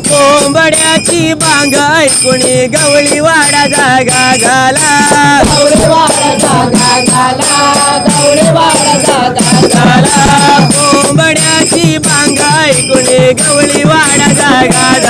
कोंबड्याची बांग ऐकुणी गवळी वाडा जागा झाला झाला कोंबड्याची बांग ऐकुणी गवळी वाडा जागा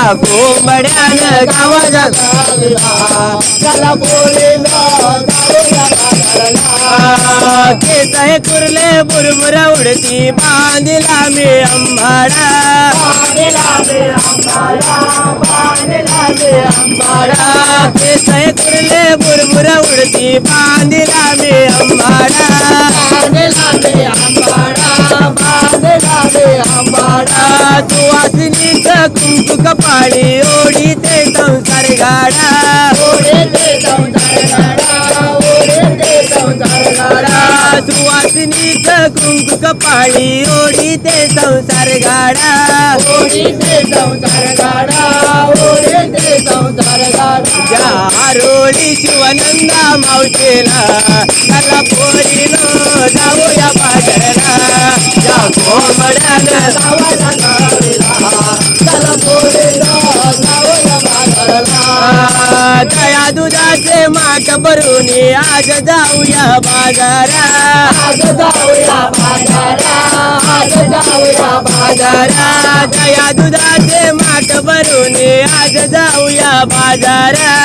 का कोंबड्यानं गावाला केस आहे कुर्ले बुरबुरा उडती बांधिला मी अंबाडा. अंबाडा केस आहे कुर्ले बुरबुरा उडती बांधिला मी अंबाडा. कुंकू कपाळी ओढी ते संसार गाडा गाडा तू वासनीच कुंकू कपाळी ओढी ते संसार गाडा या रोडी शिवानंदा मावशेला त्याला पोरीनो जाऊया बाजारला या कोंबड्यानं दया दुधाचे माठ भरून आज जाऊया बाजारा बाजारा दया दुधाचे माठ भरून आज जाऊया बाजारा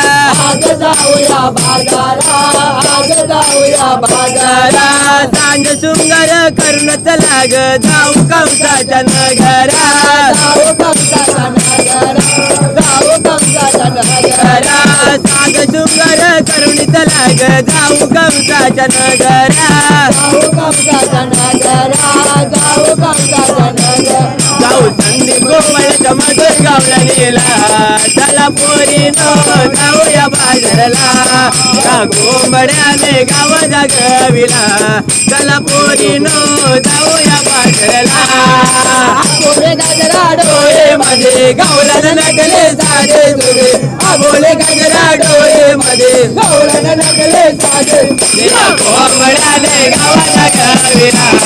बाजारा सांज सुंदर करून चला ग जाऊ नगरा सुंदर करून चला ग जाऊ कंसाच्या नगरा. जाऊ संधी गोवळच्या मधुर गावला नेला चला पोरीनो जाऊया बाजारला. का गोंबड्याने गाव जागविला. चला पोरीनो जाऊया बाजारला. डोळे मध्ये गौरण नकले साधे तुझे बोले गजरा डोळे मध्ये गौरण नकले कोंबड्याने गावाला गाविला